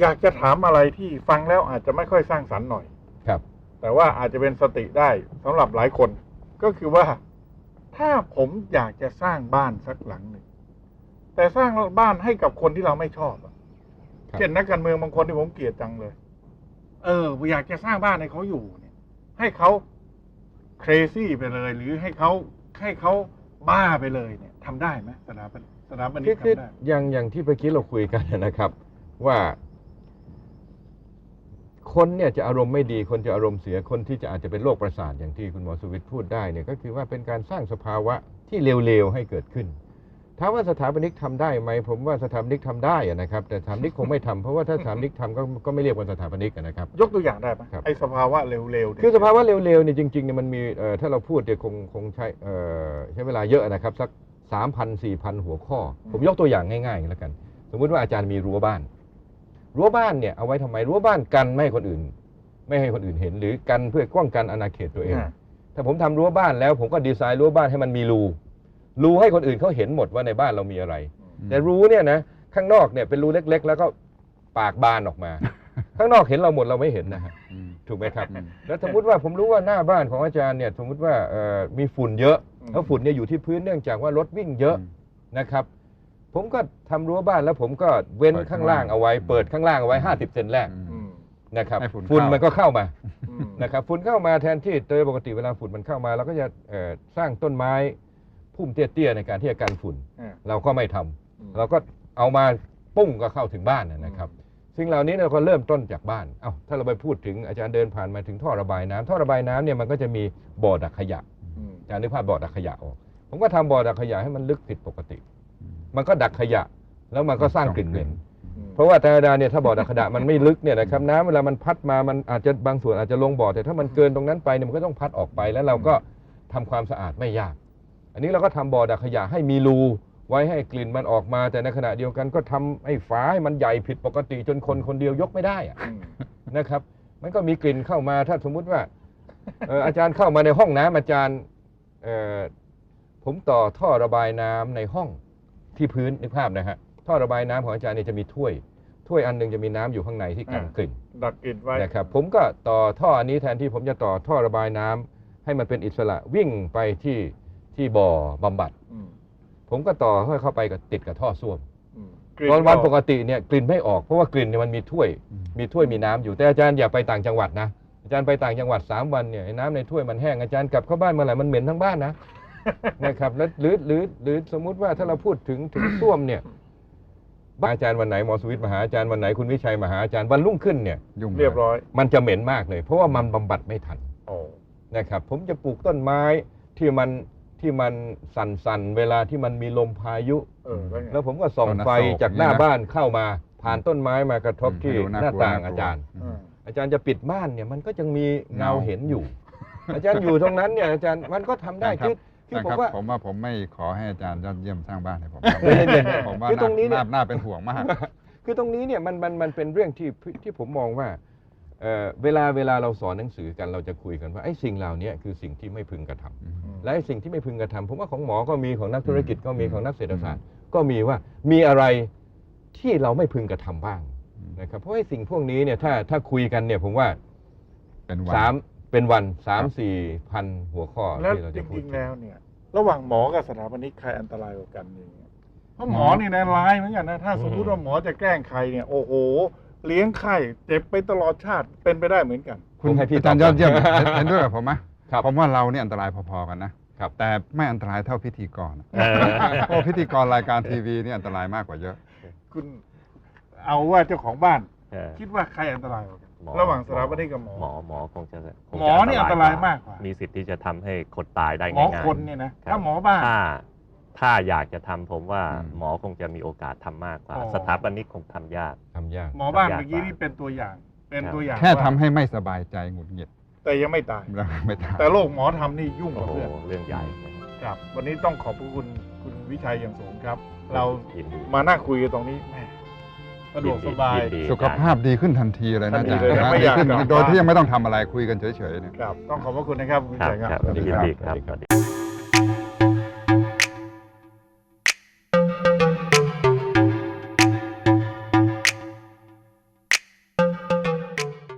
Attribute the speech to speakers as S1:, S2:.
S1: อยากจะถามอะไรที่ฟังแล้วอาจจะไม่ค่อยสร้างสรรค์หน่อย
S2: ครับ
S1: แต่ว่าอาจจะเป็นสติได้สำหรับหลายคน ก็คือว่า ถ้าผมอยากจะสร้างบ้านสักหลังหนึ่งแต่สร้างบ้านให้กับคนที่เราไม่ชอบอะ
S2: ครับ
S1: เช่นนักการเมืองบางคนที่ผมเกลียดจังเลย เอออยากจะสร้างบ้านให้เขาอยู่เนี่ย ให้เขา crazy ไปเลย หรือให้เขาให้เขาบ้าไปเลยเนี่ยทำได้ไหมสถาบันสถาบัน
S2: คื
S1: นี้
S2: อคือ
S1: ทำได้
S2: อย่างอย่างที่เมื่อกี้เราคุยกันนะครับ ว่า คนเนี่ยจะอารมณ์ไม่ดีคนจะอารมณ์เสียคนที่จะอาจจะเป็นโรคประสาทอย่างที่คุณหมอสุวิทย์พูดได้เนี่ยก็คือว่าเป็นการสร้างสภาวะที่เร็วๆให้เกิดขึ้นถามว่าสถาปนิกทำได้ไหมผมว่าสถาปนิกทำได้อะนะครับ แต่สถาปนิกคงไม่ทำเพราะว่าถ้าสถาปนิกทำก็ก็ไม่เรียกว่าสถาปนิกอะนะครับ
S1: ยกตัวอย่างได้ไหม
S2: ครับ
S1: ไอ้สภาวะเร็วๆเนี่ย
S2: คือสภาวะเร็วๆเนี่ยจริงๆเนี่ยมันมีเอ่อถ้าเราพูดเนี่ยคงคงใช้เอ่อใช้เวลาเยอะนะครับสักสามพันสี่พันหัวข้อ ผมยกตัวอย่างง่ายๆแล้วกัน สมมุติว่าอาจารย์มีรั้วบ้าน รั้วบ้านเนี่ยเอาไว้ทำไมรั้วบ้านกันไม่ให้คนอื่น ไม่ให้คนอื่นเห็น หรือกันเพื่อป้องกันอาณาเขตตัวเอง
S1: อ่า
S2: ถ้าผมทำรั้วบ้านแล้ว ผมก็ดีไซน์รั้วบ้านให้มันมีรูรูให้คนอื่นเขาเห็นหมดว่าในบ้านเรามีอะไร แต่รูเนี่ยนะข้างนอกเนี่ยเป็นรูเล็ก ๆ แล้วก็ปากบานออกมา ข้างนอกเห็นเราหมดเราไม่เห็นนะฮะ
S3: อืม
S2: ถูกไหมครับ
S3: อืม
S2: แล้วสมมติว่าผมรู้ว่าหน้าบ้านของอาจารย์เนี่ยสมมติว่าเอ่อมีฝุ่นเยอะ
S1: อืม
S2: แล้วฝุ่นเนี่ยอยู่ที่พื้นเนื่องจากว่ารถวิ่งเยอะนะครับ ผมก็ทำรั้วบ้านแล้วผมก็เว้น
S3: เปิด
S2: ข้างล่างเอาไว้
S3: อืม
S2: เปิดข้างล่างเอาไว้ 50 เซนแรก
S3: อืม
S1: อืม
S2: นะครับ
S3: ให้ฝุ่น
S2: ฝุ่น
S3: เข้ามั
S2: มันก็เข้ามา
S1: อืม
S2: นะครับฝุ่นเข้ามาแทนที่โดยปกติเวลาฝุ่นมันเข้ามาเราก็จะเอ่อสร้างต้นไม้พุ่มเตี้ยๆในการที่จะกันฝุ่น
S1: อ่า
S2: เราก็ไม่ทำ
S1: อืม
S2: เราก็เอามาปุ้งก็เข้าถึงบ้านนะนะครับสิ่งเหล่านี้เราก็เริ่มต้นจากบ้าน เอ้า ถ้าเราไปพูดถึงอาจารย์เดินผ่านมาถึงท่อระบายน้ำท่อระบายน้ำเนี่ยมันก็จะมีบ่อดักขยะ
S1: อืม
S2: อาจารย์นึกภาพบ่อดักขยะออก ผมก็ทำบ่อดักขยะให้มันลึกผิดปกติ มันก็ดักขยะ แล้วมันก็สร้างกลิ่นเหม็น
S1: อืม
S2: เพราะว่าธรรมดาเนี่ยถ้าบ่อดักขยะมันไม่ลึกเนี่ยนะครับน้ำเวลามันพัดมามันอาจจะบางส่วนอาจจะลงบ่อแต่ถ้ามันเกินตรงนั้นไปเนี่ยมันก็ต้องพัดออกไปแล้วเราก็ทำความสะอาดไม่ยาก อันนี้เราก็ทำบ่อดักขยะให้มีรูไว้ให้กลิ่นมันออกมา แต่ในขณะเดียวกันก็ทำให้ฝาให้มันใหญ่ผิดปกติจนคนคนเดียวยกไม่ได้อะ
S1: อืม
S2: นะครับ มันก็มีกลิ่นเข้ามาถ้าสมมุติว่าเอ่ออาจารย์เข้ามาในห้องน้ำอาจารย์เอ่อผมต่อท่อระบายน้ำในห้อง ที่พื้นนึกภาพนะฮะท่อระบายน้ำของอาจารย์เนี่ยจะมีถ้วย ถ้วยอันหนึงจะมีน้ำอยู่ข้างในที่กันกลิ่น
S1: ดักกลิ่นไว้
S2: นะครับผมก็ต่อท่ออันนี้แทนที่ผมจะต่อท่อระบายน้ำให้มันเป็นอิสระวิ่งไปที่ที่บ่อบำบัด
S1: อืม
S2: ผมก็ต่อให้เข้าไปกับติดกับท่อส้วม
S1: อืม
S2: ตอนวัน
S1: ก็
S2: ปกติเนี่ยกลิ่นไม่ออกเพราะว่ากลิ่นเนี่ยมันมีถ้วย
S3: อืม
S2: มีถ้วยมีน้ำอยู่แต่อาจารย์อย่าไปต่างจังหวัดนะอาจารย์ไปต่างจังหวัดสามวันเนี่ยไอ้น้ำในถ้วยมันแห้งอาจารย์กลับเข้าบ้านเมื่อไหร่มันเหม็นทั้งบ้านนะ นะครับแล้วหรือหรือหรือสมมุติว่าถ้าเราพูดถึงถึงส้วมเนี่ยอาจารย์วันไหนหมอสุวิทย์มาหาอาจารย์วันไหนคุณวิชัยมาหาอาจารย์วันรุ่งขึ้นเนี่ย
S3: ยุ่ง
S1: เรียบร้อย
S2: มันจะเหม็นมากเลย เพราะว่ามันบำบัดไม่ทัน
S1: โอ้
S2: นะครับ ผมจะปลูกต้นไม้ที่มันที่มันสั่นๆเวลาที่มันมีลมพายุ
S1: เออแล้วไง
S2: แล้วผมก็ส่องไฟจากหน้าบ้านเข้ามา ผ่านต้นไม้มากระทบที่หน้าต่างอาจารย์
S1: อืม
S2: อาจารย์จะปิดม่านเนี่ยมันก็ยังมีเงาเห็นอยู่ อาจารย์อยู่ตรงนั้นเนี่ยอาจารย์มันก็ทำได้
S3: ครั
S2: คื
S3: บ
S2: อ คือ
S3: นะ
S2: ผม
S3: ครับ
S2: ว่า
S3: ผมว่าผมไม่ขอให้อาจารย์ยอดเยี่ยมสร้างบ้านให้ผม
S2: เย็นๆ
S3: ผมว่า
S2: คือตรงนี้เนี่ยา
S3: น่าเป็นห่วงมาก
S2: คือตรงนี้เนี่ยมันมันมันเป็นเรื่องที่ที่ผมมองว่าเอ่อเวลาเวลาเราสอนหนังสือกันเราจะคุยกันว่าไอ้สิ่งเหล่านี้คือสิ่งที่ไม่พึงกระทำ
S1: อืม
S2: และไอ้สิ่งที่ไม่พึงกระทำผมว่าของหมอก็มีของนักธุรกิจก็มี
S3: อืม
S2: ของนักเศรษฐศาสตร์ ก็มีว่ามีอะไรที่เราไม่พึงกระทำบ้าง
S3: อืม
S2: นะครับเพราะไอ้สิ่งพวกนี้เนี่ยถ้าถ้าคุยกันเนี่ยผมว่า
S3: เป็นวัน
S2: สามเป็นวันสาม
S3: ครับ
S2: สี่พันหัวข้อ
S1: แล้ว
S2: ที่เรา
S1: จ
S2: จะพูด
S1: ริง
S2: ถึ
S1: ๆแล้วเนี่ย ระหว่างหมอกับสถาปนิกใครอันตรายกว่ากันเนี่ยเพราะหมอนี่นะร้ายเหมือนกันนะถ้าสมมติว่าหมอจะแกล้งใครเนี่ย โอ้โห เลี้ยงไข้เจ็บไปตลอดชาติเป็นไปได้เหมือนกัน
S2: คุณให้พี่
S3: อาจารย์
S2: ต
S3: ย
S2: บ
S3: อดเยี่ยม
S2: ก่น
S3: เห็นเห็นด้วยกับผมไหม
S2: ครับ
S3: ผมว่าเราเนี่ยอันตรายพอๆกันนะครับแต่ไม่อันตรายเท่าพิธีกร
S2: เออ
S3: เพราะพิธีกรรายการทีวีนี่อันตรายมากกว่าเยอะ
S1: คุณเอาว่าเจ้าของบ้าน
S4: เออ
S1: คิดว่าใครอันตรายกว่ากัน
S4: ห มอ
S1: ระหว่างสถาปนิกกับหมอ
S4: หมอหมอคงจะคง
S1: หมอนี่อันตรายมากกว่ามี
S4: สิทธิ์ที่จะทำให้คนตายได้
S1: หมอ
S4: ง่ายๆ
S1: คนเนี่ยนะ
S4: ครับ
S1: ถ้าหมอบ้าน
S4: ถ้าถ้าอยากจะทำผมว่า
S3: อืม
S4: หมอคงจะมีโอกาสทำมากกว่า
S1: อ๋อ
S4: สถาปนิกคงทำยาก
S2: ทำยาก
S1: หมอบ้าน
S4: ยาก
S1: เมื่อกี้
S4: กว่า
S1: นี่เป็นตัวอย่าง เป็น
S4: ครับ
S1: ตัวอย่าง
S3: แค่
S1: ว่า
S3: ทำให้ไม่สบายใจหงุดหงิด
S1: แต่ยังไม่ตาย
S3: แล้วไม่ตาย
S1: แต่โรคหมอทำนี่ยุ่งก
S4: โอ้
S1: ว่า
S4: โห
S1: เพื่อน
S4: เรื่องใหญ่นะครับ
S1: ครับ วันนี้ต้องขอบพระคุณคุณวิชัยอย่างสูงครับ เรา
S4: ยินดี
S1: มานั่งคุยกันตรงนี้แหม่ สะดวกสบาย
S4: ยินดี
S3: สุขภาพดีขึ้นทันทีเลยนะอาจารย์
S1: ทันทีเลยนะ
S3: นะ
S1: ไม่
S3: ดี
S1: อยาก
S3: ขึ้น
S1: กลับ
S3: โดย
S1: บ้าน
S3: ที่ยังไม่ต้องทำอะไรคุยกันเฉยๆเนี่ย
S1: ครับ ต้องขอบพระคุณนะครับคุณ
S4: ครับ
S1: วิชัยค
S4: ค
S1: รั
S4: รับบยินดีครับสวัสดี